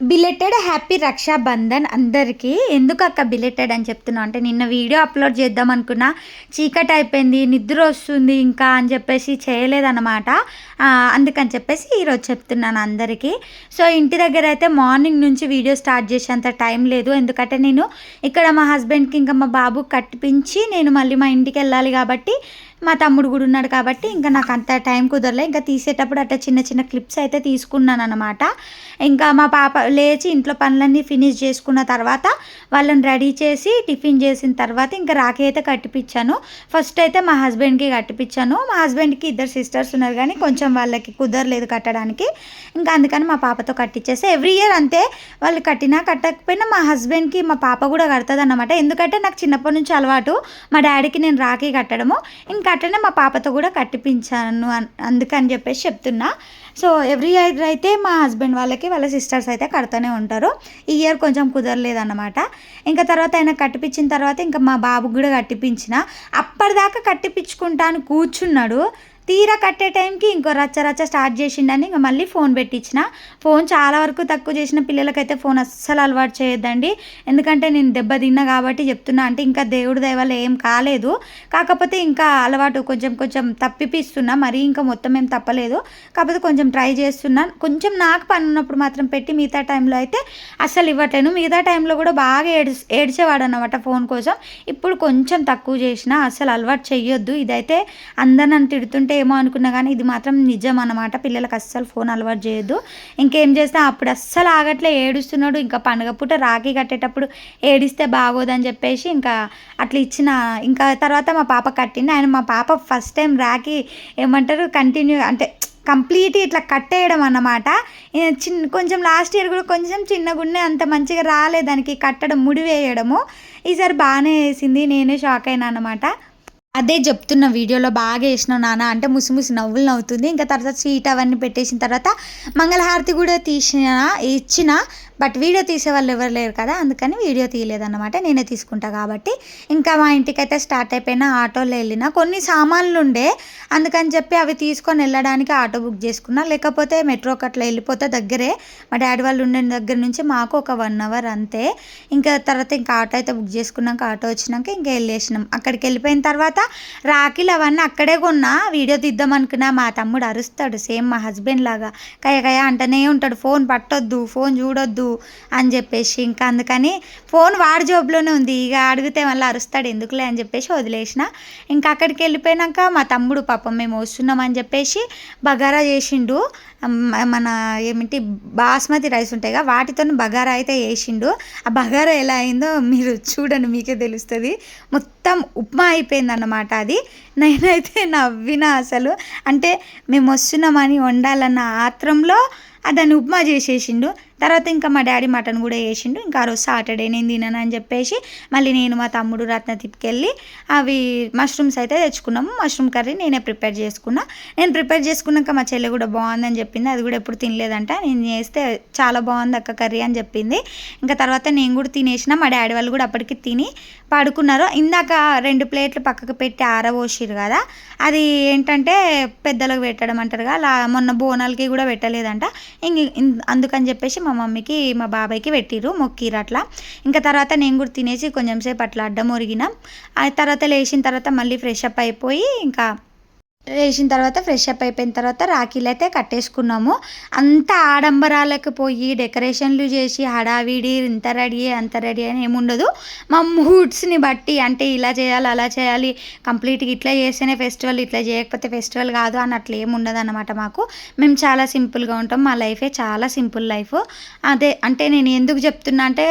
బిలెటెడ్ happy Rakshabandhan అందరికీ. ఎందుకు అక్క బిలెటెడ్ అని చెప్తున్నా? అంటే నిన్న వీడియో అప్లోడ్ చేద్దాం అనుకున్నా. చీకటి అయిపోయింది నిద్ర వస్తుంది ఇంకా అని చెప్పేసి చేయలేదన్నమాట. అందుకని చెప్పేసి ఈరోజు చెప్తున్నాను అందరికీ. సో ఇంటి దగ్గర అయితే మార్నింగ్ నుంచి వీడియో స్టార్ట్ చేసేంత టైం లేదు. ఎందుకంటే నేను ఇక్కడ మా హస్బెండ్కి ఇంకా మా బాబు కట్టిపించి నేను మళ్ళీ మా ఇంటికి వెళ్ళాలి కాబట్టి మా తమ్ముడు కూడా ఉన్నాడు కాబట్టి ఇంకా నాకు అంత టైం కుదరలే. ఇంకా తీసేటప్పుడు అట్లా చిన్న చిన్న క్లిప్స్ అయితే తీసుకున్నాను అనమాట ఇంకా మా పాప లేచి ఇంట్లో పనులన్నీ ఫినిష్ చేసుకున్న తర్వాత వాళ్ళని రెడీ చేసి టిఫిన్ చేసిన తర్వాత ఇంకా రాఖీ అయితే కట్టిపించాను ఫస్ట్ అయితే మా హస్బెండ్కి కట్టిపించాను మా హస్బెండ్కి ఇద్దరు సిస్టర్స్ ఉన్నారు కానీ కొంచెం వాళ్ళకి కుదరలేదు కట్టడానికి. ఇంకా అందుకని మా పాపతో కట్టించేసి ఎవ్రీ ఇయర్ అంతే. వాళ్ళు కట్టినా కట్టకపోయినా మా హస్బెండ్కి మా పాప కూడా కడుతుంది ఎందుకంటే నాకు చిన్నప్పటి నుంచి అలవాటు. మా డాడీకి నేను రాఖీ కట్టడము. ఇంకా అట్లనే మా పాపతో కూడా కట్టిపించాను అందుకని చెప్పేసి చెప్తున్నా. సో ఎవ్రీ ఇయర్ అయితే మా హస్బెండ్ వాళ్ళకి వాళ్ళ సిస్టర్స్ అయితే కడుతూనే ఉంటారు. ఈ ఇయర్ కొంచెం కుదరలేదన్నమాట. ఇంకా తర్వాత ఆయన కట్టిపించిన తర్వాత ఇంకా మా బాబుకి కూడా కట్టిపించిన. అప్పటిదాకా కట్టిపించుకుంటాను కూర్చున్నాడు. తీరా కట్టే టైంకి ఇంకో రచ్చ రచ్చ స్టార్ట్ చేసిండని ఇంకా మళ్ళీ ఫోన్ పెట్టించిన. ఫోన్ చాలా వరకు తక్కువ చేసిన పిల్లలకైతే ఫోన్ అస్సలు అలవాటు చేయొద్దండి. ఎందుకంటే నేను దెబ్బ తిన్నా కాబట్టి చెప్తున్నా. అంటే ఇంకా దేవుడి దయ ఏం కాలేదు. కాకపోతే ఇంకా అలవాటు కొంచెం కొంచెం తప్పిపిస్తున్నా. మరీ ఇంకా మొత్తం ఏం తప్పలేదు. కాకపోతే కొంచెం ట్రై చేస్తున్నా. కొంచెం నాకు పని ఉన్నప్పుడు మాత్రం పెట్టి మిగతా టైంలో అయితే అస్సలు ఇవ్వట్లేను మిగతా టైంలో కూడా బాగా ఏడు ఏడ్చేవాడు అనమాట ఫోన్ కోసం. ఇప్పుడు కొంచెం తక్కువ చేసిన అస్సలు అలవాటు చెయ్యొద్దు. ఇదైతే అందరిని తిడుతుంటే ఏమో అనుకున్నా కానీ ఇది మాత్రం నిజం అనమాట పిల్లలకు అస్సలు ఫోన్ అలవాటు చేయొద్దు. ఇంకేం చేస్తే అప్పుడు అస్సలు ఆగట్లే ఏడుస్తున్నాడు. ఇంకా పండగ పూట రాఖీ కట్టేటప్పుడు ఏడిస్తే బాగోదని చెప్పేసి ఇంకా అట్లా ఇచ్చిన. ఇంకా తర్వాత మా పాప కట్టింది. ఆయన మా పాప ఫస్ట్ టైం రాఖీ ఏమంటారు కంటిన్యూ అంటే కంప్లీట్ ఇట్లా కట్టేయడం అన్నమాట. చిన్న కొంచెం లాస్ట్ ఇయర్ కూడా కొంచెం చిన్నగుండే అంత మంచిగా రాలే దానికి. కట్టడం ముడివేయడము. ఈసారి బాగానే వేసింది. నేనే షాక్ అయినా అనమాట అదే చెప్తున్న వీడియోలో బాగా వేసినావు నాన్న. అంటే ముసి ముసి నవ్వులు నవ్వుతుంది. ఇంకా తర్వాత స్వీట్ అవన్నీ పెట్టేసిన తర్వాత మంగళహారతి కూడా తీసిన ఇచ్చిన. బట్ వీడియో తీసే వాళ్ళు ఎవరు లేరు కదా అందుకని వీడియో తీయలేదన్నమాట. నేనే తీసుకుంటా కాబట్టి. ఇంకా మా ఇంటికైతే స్టార్ట్ అయిపోయిన ఆటోలో వెళ్ళిన. కొన్ని సామాన్లు ఉండే. అందుకని చెప్పి అవి తీసుకొని వెళ్ళడానికి ఆటో బుక్ చేసుకున్నా. లేకపోతే మెట్రోకి అట్లా వెళ్ళిపోతే దగ్గరే. మా డాడీ వాళ్ళు ఉండే దగ్గర నుంచి మాకు ఒక వన్ అవర్ అంతే. ఇంకా తర్వాత ఇంకా ఆటో అయితే బుక్ చేసుకున్నాక ఆటో వచ్చినాక ఇంకా వెళ్ళేసినాం. అక్కడికి వెళ్ళిపోయిన తర్వాత రాఖీలు అవన్నీ అక్కడే కొన్నా వీడియో తీద్దాం అనుకున్నా మా తమ్ముడు అరుస్తాడు సేమ్ మా హస్బెండ్ లాగా. కయ కయ అంటనే ఉంటాడు ఫోన్ పట్టొద్దు ఫోన్ చూడొద్దు అని చెప్పేసి. ఇంకా అందుకని ఫోన్ వాడి జాబ్లోనే ఉంది. ఇక అడిగితే మళ్ళీ అరుస్తాడు ఎందుకులే? అని చెప్పేసి వదిలేసిన. ఇంకా అక్కడికి వెళ్ళిపోయినాక మా తమ్ముడు పాపం మేము వస్తున్నామని చెప్పేసి బగారా చేసిండు. మన ఏమిటి బాస్మతి రైస్ ఉంటాయిగా వాటితో బగారా అయితే వేసిండు ఆ బగారా ఎలా అయిందో మీరు చూడండి మీకే తెలుస్తుంది. మొత్తం మొత్తం ఉప్మా అయిపోయిందన్నమాట అది. నేనైతే నవ్విన అసలు. అంటే మేము వస్తున్నామని వండాలన్న ఆత్రంలో దాన్ని ఉప్మా చేసేసిండు. తర్వాత ఇంకా మా డాడీ మటన్ కూడా వేసిండు ఇంకా ఆ రోజు సాటర్డే నేను తినను అని చెప్పేసి మళ్ళీ నేను మా తమ్ముడు రత్న తిప్పుకెళ్ళి అవి మష్రూమ్స్ అయితే తెచ్చుకున్నాము. మష్రూమ్ కర్రీ నేనే ప్రిపేర్ చేసుకున్నా. నేను ప్రిపేర్ చేసుకున్నాక మా చెల్లి కూడా బాగుందని చెప్పింది. అది కూడా ఎప్పుడు తినలేదంట. నేను చేస్తే చాలా బాగుంది అక్క కర్రీ అని చెప్పింది. ఇంకా తర్వాత నేను కూడా తినేసిన. మా డాడీ వాళ్ళు కూడా అప్పటికి తిని పడుకున్నారు. ఇందాక రెండు ప్లేట్లు పక్కకు పెట్టి ఆరబోసిరు కదా. అది ఏంటంటే పెద్దలకు పెట్టడం అంటారుగా కదా. మొన్న బోనాలకి కూడా పెట్టలేదంట. ఇంక అందుకని చెప్పేసి మా మమ్మీకి మా బాబాయ్కి పెట్టిరు మొక్కిరు అట్లా. ఇంకా తర్వాత నేను కూడా తినేసి కొంచెం సేపు అట్లా అడ్డం ఒరిగిన. ఆ తర్వాత లేచిన తర్వాత మళ్ళీ ఫ్రెష్ అప్ అయిపోయి ఇంకా వేసిన తర్వాత ఫ్రెష్ అప్ అయిపోయిన తర్వాత రాఖీలు అయితే కట్టేసుకున్నాము. అంత ఆడంబరాలకు పోయి డెకరేషన్లు చేసి హడావిడి ఇంత రెడీ అంత రెడీ అని ఏముండదు. మా మూడ్స్ని బట్టి అంటే ఇలా చేయాలి అలా చేయాలి కంప్లీట్గా ఇట్లా చేస్తేనే ఫెస్టివల్ ఇట్లా చేయకపోతే ఫెస్టివల్ కాదు అని అట్లా ఏమి అనమాట మాకు. మేము చాలా సింపుల్గా ఉంటాం మా లైఫే చాలా సింపుల్ లైఫ్. అదే అంటే నేను ఎందుకు చెప్తున్నా అంటే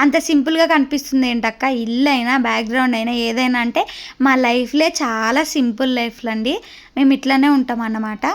అంత సింపుల్గా కనిపిస్తుంది ఏంటక్క? ఇల్లు అయినా బ్యాక్గ్రౌండ్ అయినా ఏదైనా అంటే మా లైఫ్లే చాలా సింపుల్ లైఫ్లు అండి మేము ఇట్లానే ఉంటాం అన్నమాట.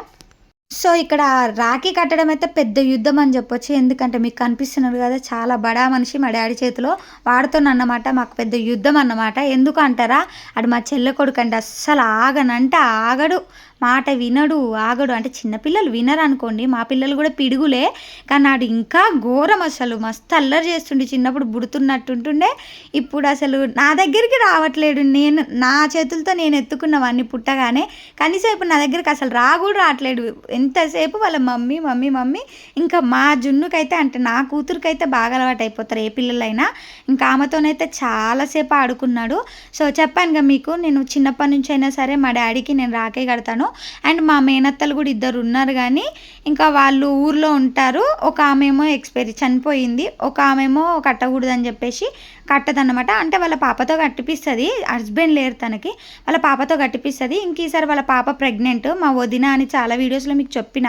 సో ఇక్కడ రాఖీ కట్టడం అయితే పెద్ద యుద్ధం అని చెప్పొచ్చు. ఎందుకంటే మీకు కనిపిస్తున్నారు కదా చాలా బడా మనిషి మా డాడీ చేతిలో వాడుతున్నమాట మాకు పెద్ద యుద్ధం అన్నమాట. ఎందుకు అంటారా? అది మా చెల్లె కొడుకు అంటే అస్సలు ఆగనంటే ఆగడు. మాట వినడు ఆగడు. అంటే చిన్నపిల్లలు వినరు అనుకోండి మా పిల్లలు కూడా పిడుగులే. కానీ నాడు ఇంకా ఘోరం అసలు. మస్తు అల్లరి చేస్తుండే. చిన్నప్పుడు బుడుతున్నట్టుంటుండే ఇప్పుడు అసలు నా దగ్గరికి రావట్లేడు. నేను నా చేతులతో నేను ఎత్తుకున్నవాడిని పుట్టగానే కనీసం ఇప్పుడు నా దగ్గరికి అసలు రా కూడా రావట్లేడు. ఎంతసేపు వాళ్ళ మమ్మీ మమ్మీ మమ్మీ ఇంకా మా జున్నుకైతే అంటే నా కూతురుకైతే బాగా అలవాటు అయిపోతారు ఏ పిల్లలైనా ఇంకా ఆమెతోనైతే చాలాసేపు ఆడుకున్నాడు. సో చెప్పానుగా మీకు నేను చిన్నప్పటి నుంచి అయినా సరే మా డాడీకి నేను రాకే కడతాను. అండ్ మా మేనత్తలు కూడా ఇద్దరు ఉన్నారు కానీ ఇంకా వాళ్ళు ఊర్లో ఉంటారు. ఒక ఆమెమో ఎక్స్పైరీ చనిపోయింది. ఒక ఆమెమో కట్టకూడదని చెప్పేసి కట్టదన్నమాట. అంటే వాళ్ళ పాపతో కట్టిపిస్తుంది. హస్బెండ్ లేరు తనకి. వాళ్ళ పాపతో కట్టిపిస్తుంది. ఇంక ఈసారి వాళ్ళ పాప ప్రెగ్నెంట్. మా వదిన అని చాలా వీడియోస్లో మీకు చెప్పిన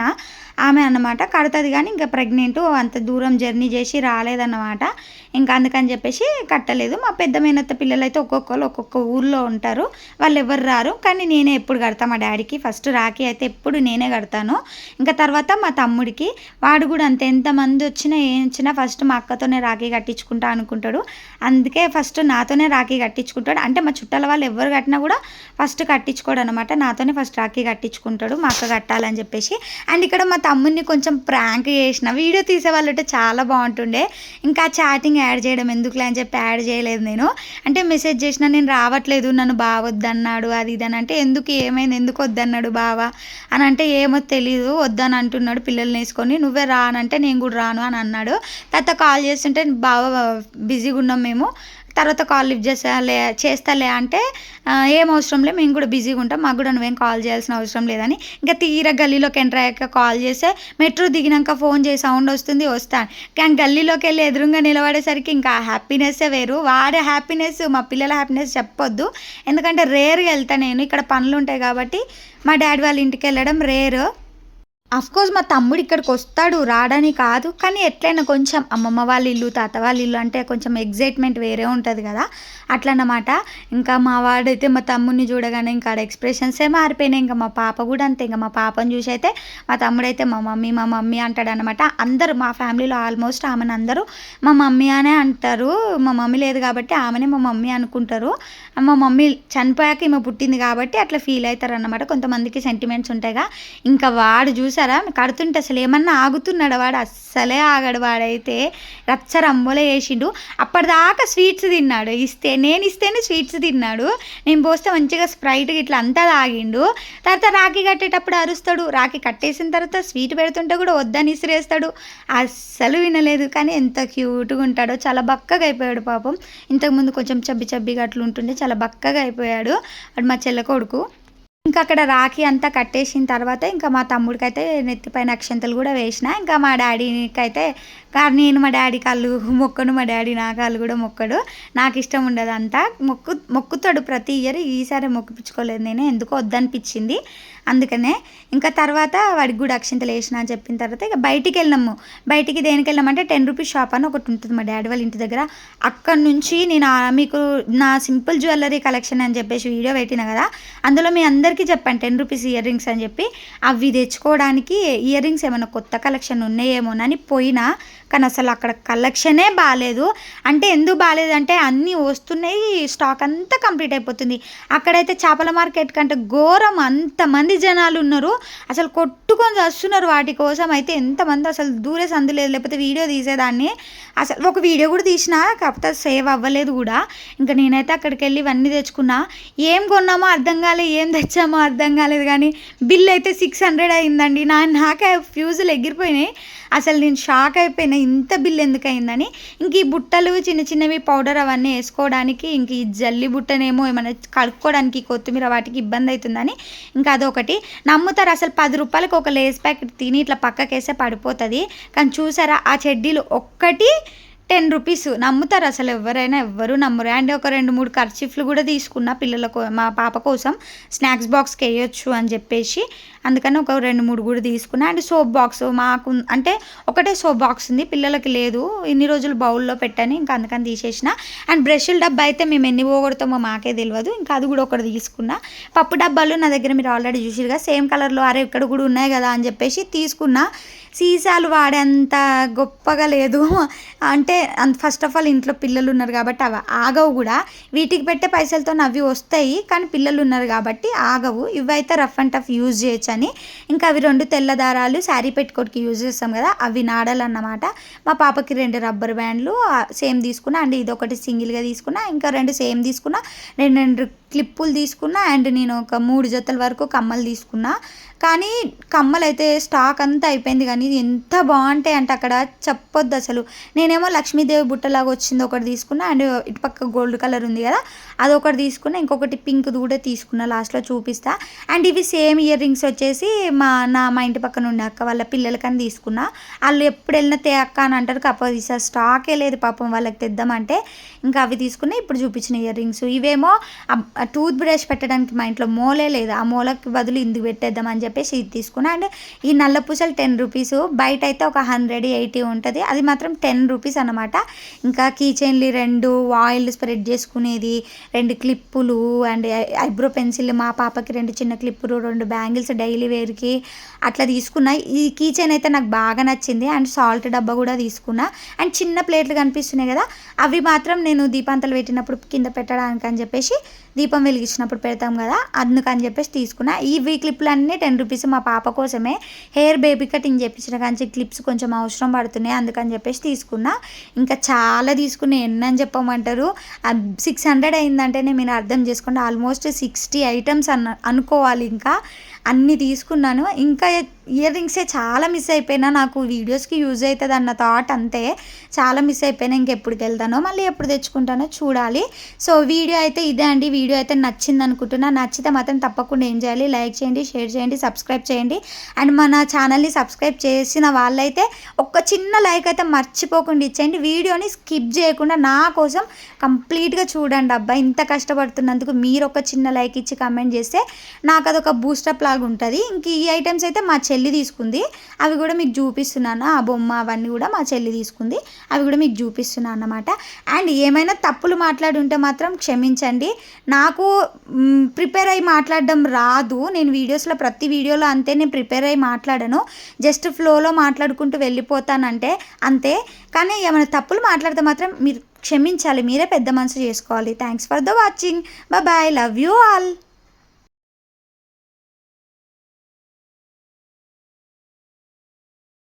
ఆమె అన్నమాట. కడుతుంది కానీ ఇంకా ప్రెగ్నెంట్. అంత దూరం జర్నీ చేసి రాలేదన్నమాట. ఇంకా అందుకని చెప్పేసి కట్టలేదు. మా పెద్ద మేనత్త పిల్లలు అయితే ఒక్కొక్కరు ఒక్కొక్క ఊర్లో ఉంటారు. వాళ్ళు ఎవరు రారు. కానీ నేనే ఎప్పుడు కడతా. మా డాడీకి ఫస్ట్ రాఖీ అయితే ఎప్పుడు నేనే కడతాను. ఇంకా తర్వాత మా తమ్ముడికి. వాడు కూడా అంత. ఎంతమంది వచ్చినా ఏం వచ్చినా ఫస్ట్ మా అక్కతోనే రాఖీ కట్టించుకుంటా అనుకుంటాడు. అందుకే ఫస్ట్ నాతోనే రాఖీ కట్టించుకుంటాడు. అంటే మా చుట్టాల వాళ్ళు ఎవరు కట్టినా కూడా ఫస్ట్ కట్టించుకోడు అనమాట నాతోనే ఫస్ట్ రాఖీ కట్టించుకుంటాడు మా అక్క కట్టాలని చెప్పేసి. అండ్ ఇక్కడ మా తమ్ముడిని కొంచెం ప్రాంక్ చేసిన వీడియో తీసే వాళ్ళంటే చాలా బాగుంటుండే. ఇంకా చాటింగ్ యాడ్ చేయడం ఎందుకులే అని చెప్పి యాడ్ చేయలేదు నేను. అంటే మెసేజ్ చేసిన నేను రావట్లేదు నన్ను బావ వద్దన్నాడు అది ఇది అని అంటే ఎందుకు ఏమైంది ఎందుకు వద్దన్నాడు బావా అని అంటే ఏమో తెలియదు వద్దని అంటున్నాడు పిల్లల్ని వేసుకొని. నువ్వే రానంటే నేను కూడా రాను అని అన్నాడు. తర్వాత కాల్ చేస్తుంటే బావ బిజీగా ఉన్నాం మేము తర్వాత కాల్ లిఫ్ట్ చేస్తాలే చేస్తాలే అంటే ఏం అవసరం లేదు మేము కూడా బిజీగా ఉంటాం. మాకు కూడా నువ్వేం కాల్ చేయాల్సిన అవసరం లేదని. ఇంకా తీరా గల్లీలోకి ఎంటర్ అయ్యాక కాల్ చేస్తే మెట్రో దిగినాక ఫోన్ చేసి సౌండ్ వస్తుంది వస్తాను. కానీ గల్లీలోకి వెళ్ళి ఎదురుగా నిలబడేసరికి ఇంకా హ్యాపీనెస్సే వేరు. వాడే హ్యాపీనెస్ మా పిల్లల హ్యాపీనెస్ చెప్పొద్దు. ఎందుకంటే రేర్గా వెళ్తా నేను. ఇక్కడ పనులు ఉంటాయి కాబట్టి మా డాడీ వాళ్ళ ఇంటికి వెళ్ళడం రేరు కోర్స్ మా తమ్ముడు ఇక్కడికి వస్తాడు రాడని కాదు. కానీ ఎట్లయినా కొంచెం అమ్మమ్మ వాళ్ళ ఇల్లు తాత వాళ్ళ ఇల్లు అంటే కొంచెం ఎగ్జైట్మెంట్ వేరే ఉంటుంది కదా. అట్లన్నమాట. ఇంకా మా వాడైతే మా తమ్ముడిని చూడగానే ఇంకా ఆడ ఎక్స్ప్రెషన్సే మారిపోయినాయి. ఇంకా మా పాప కూడా అంతే. ఇంకా మా పాపను చూసి అయితే మా తమ్ముడైతే మా మమ్మీ మా మమ్మీ అంటాడు అనమాట అందరూ మా ఫ్యామిలీలో ఆల్మోస్ట్ ఆమెను అందరూ మా మమ్మీ అనే అంటారు. మా మమ్మీ లేదు కాబట్టి ఆమెనే మా మమ్మీ అనుకుంటారు. మా మమ్మీ చనిపోయాక ఈమె పుట్టింది కాబట్టి అట్లా ఫీల్ అవుతారు అనమాట కొంతమందికి సెంటిమెంట్స్ ఉంటాయిగా. ఇంకా వాడు చూసారా? కడుతుంటే అసలు ఏమన్నా ఆగుతున్నాడు వాడు? అస్సలే ఆగడు వాడైతే. రచ్చ రంబోలే వేసిండు అప్పటిదాకా స్వీట్స్ తిన్నాడు. ఇస్తే నేను ఇస్తేనే స్వీట్స్ తిన్నాడు. నేను పోస్తే మంచిగా స్ప్రైట్ ఇట్లా అంతా తాగిండు. తర్వాత రాఖీ కట్టేటప్పుడు అరుస్తాడు. రాఖీ కట్టేసిన తర్వాత స్వీట్ పెడుతుంటే కూడా వద్దని ఇసిరేస్తాడు. అస్సలు వినలేదు. కానీ ఎంత క్యూట్గా ఉంటాడో. చాలా బక్కగా అయిపోయాడు పాపం. ఇంతకుముందు కొంచెం చబ్బి చబ్బిగా అట్లా ఉంటుండే చాలా బక్కగా అయిపోయాడు. అది మా చెల్ల కొడుకు. ఇంకా అక్కడ రాఖీ అంతా కట్టేసిన తర్వాత ఇంకా మా తమ్ముడికి అయితే నెత్తిపైన అక్షంతలు కూడా వేసిన. ఇంకా మా డాడీకి అయితే కానీ నేను మా డాడీ కాళ్ళు మొక్కను మా డాడీ నా కాళ్ళు కూడా మొక్కడు. నాకు ఇష్టం ఉండదు అంతా మొక్కు మొక్కుతాడు ప్రతి ఇయర్. ఈసారి మొక్కిపించుకోలేదు నేను. ఎందుకో వద్దనిపించింది. అందుకనే ఇంకా తర్వాత వాడికి కూడా అక్షింతలు వేసిన అని చెప్పిన తర్వాత ఇక బయటికి వెళ్ళినాము. బయటికి దేనికి వెళ్ళామంటే టెన్ రూపీస్ షాప్ అని ఒకటి ఉంటుంది మా డాడీ వాళ్ళ ఇంటి దగ్గర. అక్కడ నుంచి నేను మీకు నా సింపుల్ జ్యువెలరీ కలెక్షన్ అని చెప్పేసి వీడియో పెట్టిన కదా అందులో మీ అందరికీ చెప్పాను టెన్ రూపీస్ ఇయర్ రింగ్స్ అని చెప్పి. అవి తెచ్చుకోవడానికి ఇయర్ రింగ్స్ ఏమైనా కొత్త కలెక్షన్ ఉన్నాయేమోనని పోయినా కానీ అసలు అక్కడ కలెక్షనే బాగాలేదు అంటే ఎందుకు బాగాలేదంటే అన్నీ వస్తున్నాయి స్టాక్ అంతా కంప్లీట్ అయిపోతుంది. అక్కడైతే చేపల మార్కెట్ కంటే ఘోరం అంతమంది జనాలు ఉన్నారు. అసలు కొట్టుకొని వస్తున్నారు వాటి కోసం అయితే ఎంతమంది అసలు దూరే సందు లేదు. లేకపోతే వీడియో తీసేదాన్ని. అసలు ఒక వీడియో కూడా తీసిన కాకపోతే సేవ్ అవ్వలేదు కూడా. ఇంకా నేనైతే అక్కడికి వెళ్ళి ఇవన్నీ తెచ్చుకున్నా. ఏం కొన్నామో అర్థం కాలేదు ఏం తెచ్చామో అర్థం కాలేదు కానీ బిల్ అయితే సిక్స్ హండ్రెడ్ అయిందండి. నా నాకే ఫ్యూజులు ఎగిరిపోయినాయి. అసలు నేను షాక్ అయిపోయినా. ఇంత బిల్ ఎందుకు అయిందని ఇంక ఈ బుట్టలు చిన్న చిన్నవి పౌడర్ అవన్నీ వేసుకోవడానికి ఇంక ఈ జల్లి బుట్టనేమో ఏమైనా కడుక్కోవడానికి కొత్తిమీర వాటికి ఇబ్బంది అవుతుందని ఇంకా అదొకటి. నమ్ముతారు అసలు పది రూపాయలకి ఒక లేస్ ప్యాకెట్ తిని ఇట్లా పక్కకేసే పడిపోతుంది. కానీ చూసారా ఆ చెడ్డీలు ఒక్కటి టెన్ రూపీస్. నమ్ముతారు అసలు ఎవరైనా ఎవ్వరు నమ్మరు. అండ్ ఒక రెండు మూడు ఖర్చీఫ్లు కూడా తీసుకున్నా పిల్లలకు మా పాప కోసం స్నాక్స్ బాక్స్కి వేయొచ్చు అని చెప్పేసి అందుకని ఒక రెండు మూడు కూడా తీసుకున్నా. అండ్ సోప్ బాక్స్ మాకు అంటే ఒకటే సోప్ బాక్స్ ఉంది పిల్లలకి లేదు. ఇన్ని రోజులు బౌల్లో పెట్టని ఇంకా అందుకని తీసేసిన. అండ్ బ్రష్ల డబ్బా అయితే మేము ఎన్ని పోగొడతామో మాకే తెలియదు ఇంకా అది కూడా ఒకటి తీసుకున్నా. పప్పు డబ్బాలు నా దగ్గర మీరు ఆల్రెడీ చూసిరుగా సేమ్ కలర్లో అరే ఇక్కడ కూడా ఉన్నాయి కదా అని చెప్పేసి తీసుకున్నా. సీసాలు వాడేంత గొప్పగా లేదు. అంటే ఫస్ట్ ఆఫ్ ఆల్ ఇంట్లో పిల్లలు ఉన్నారు కాబట్టి అవి ఆగవు కూడా. వీటికి పెట్టే పైసలతో అవి వస్తాయి కానీ పిల్లలు ఉన్నారు కాబట్టి ఆగవు. ఇవైతే రఫ్ అండ్ టఫ్ యూజ్ చేయొచ్చు అని ఇంకా అవి రెండు తెల్ల దారాలు శారీ పెట్టుకోటికి యూజ్ చేస్తాం కదా అవి నాడాలన్నమాట. మా పాపకి రెండు రబ్బర్ బ్యాండ్లు సేమ్ తీసుకున్నా అండ్ ఇది ఒకటి సింగిల్గా తీసుకున్నా ఇంకా రెండు సేమ్ తీసుకున్నా రెండు రెండు క్లిప్పులు తీసుకున్నా అండ్ నేను ఒక మూడు జతల వరకు కమ్మలు తీసుకున్నా. కానీ కమ్మలు అయితే స్టాక్ అంతా అయిపోయింది కానీ ఎంత బాగుంటాయి అంటే అక్కడ చెప్పొద్దు అసలు. నేనేమో లక్ష్మీదేవి బుట్టలాగా వచ్చింది ఒకటి తీసుకున్నా అండ్ ఇటు పక్క గోల్డ్ కలర్ ఉంది కదా అది ఒకటి తీసుకున్నా ఇంకొకటి పింక్ కూడా తీసుకున్నా లాస్ట్లో చూపిస్తా. అండ్ ఇవి సేమ్ ఇయర్ రింగ్స్ వచ్చేసి మా నా మా ఇంటి పక్కన ఉండే అక్క వాళ్ళ పిల్లలకని తీసుకున్నా. వాళ్ళు ఎప్పుడు వెళ్ళినా తే అక్క అని అంటారు కాకపోతే స్టాకే లేదు పాపం వాళ్ళకి తెద్దామంటే. ఇంకా అవి తీసుకున్నా ఇప్పుడు చూపించిన ఇయర్ రింగ్స్. ఇవేమో టూత్ బ్రష్ పెట్టడానికి మా ఇంట్లో మూలే లేదు. ఆ మూలకి బదులు ఇందుకు పెట్టేద్దాం అని చెప్పేసి ఇది తీసుకున్నా. అండ్ ఈ నల్ల పూసలు టెన్ రూపీస్ బయట అయితే ఒక హండ్రెడ్ ఎయిటీ ఉంటుంది. అది మాత్రం టెన్ రూపీస్ అనమాట ఇంకా కీ చైన్లు రెండు ఆయిల్ స్ప్రెడ్ చేసుకునేది రెండు క్లిప్పులు అండ్ ఐబ్రో పెన్సిల్ మా పాపకి రెండు చిన్న క్లిప్పులు రెండు బ్యాంగిల్స్ డైలీ వేర్కి అట్లా తీసుకున్నా. ఈ కీ చైన్ అయితే నాకు బాగా నచ్చింది. అండ్ సాల్ట్ డబ్బా కూడా తీసుకున్నా. అండ్ చిన్న ప్లేట్లు కనిపిస్తున్నాయి కదా అవి మాత్రం నేను దీపాంతలు పెట్టినప్పుడు కింద పెట్టడానికి అని చెప్పేసి దీపం వెలిగించినప్పుడు పెడతాం కదా అందుకని చెప్పేసి తీసుకున్న. ఇవి క్లిప్లు అన్నీ టెన్ రూపీస్ మా పాప కోసమే. హెయిర్ బేబీ కటింగ్ చేపించిన కానీ క్లిప్స్ కొంచెం అవసరం పడుతున్నాయి అందుకని చెప్పేసి తీసుకున్నా. ఇంకా చాలా తీసుకున్నా ఎన్నని చెప్పమంటారు. సిక్స్ హండ్రెడ్ అయిందంటేనే మీరు అర్థం చేసుకోండి ఆల్మోస్ట్ సిక్స్టీ ఐటమ్స్ అన్న అనుకోవాలి ఇంకా. అన్నీ తీసుకున్నాను. ఇంకా ఇయర్ రింగ్సే చాలా మిస్ అయిపోయినా నాకు వీడియోస్కి యూజ్ అవుతుంది అన్న థాట్ అంతే. చాలా మిస్ అయిపోయినా ఇంకెప్పుడు వెళ్తానో మళ్ళీ ఎప్పుడు తెచ్చుకుంటానో చూడాలి. సో వీడియో అయితే ఇదే అండి. వీడియో అయితే నచ్చింది అనుకుంటున్నా. నచ్చితే మాత్రం తప్పకుండా ఏం చేయాలి? లైక్ చేయండి షేర్ చేయండి సబ్స్క్రైబ్ చేయండి. అండ్ మన ఛానల్ని సబ్స్క్రైబ్ చేసిన వాళ్ళైతే ఒక చిన్న లైక్ అయితే మర్చిపోకుండా ఇచ్చేయండి. వీడియోని స్కిప్ చేయకుండా నా కోసం కంప్లీట్గా చూడండి అబ్బాయి ఇంత కష్టపడుతున్నందుకు మీరు ఒక చిన్న లైక్ ఇచ్చి కమెంట్ చేస్తే నాకు అదొక బూస్టప్ లాగా ఉంటుంది ఇంక ఈ ఐటమ్స్ అయితే మా చెల్లి తీసుకుంది. అవి కూడా మీకు చూపిస్తున్నాను. ఆ బొమ్మ అవన్నీ కూడా మా చెల్లి తీసుకుంది. అవి కూడా మీకు చూపిస్తున్నాను అన్నమాట. అండ్ ఏమైనా తప్పులు మాట్లాడి ఉంటే మాత్రం క్షమించండి. నాకు ప్రిపేర్ అయ్యి మాట్లాడడం రాదు. నేను వీడియోస్లో ప్రతి వీడియోలో అంతే నేను ప్రిపేర్ అయ్యి మాట్లాడను. జస్ట్ ఫ్లోలో మాట్లాడుకుంటూ వెళ్ళిపోతానంటే అంతే. కానీ ఏమైనా తప్పులు మాట్లాడితే మాత్రం మీరు క్షమించాలి. మీరే పెద్ద మనసు చేసుకోవాలి. Thanks for the watching bye love you all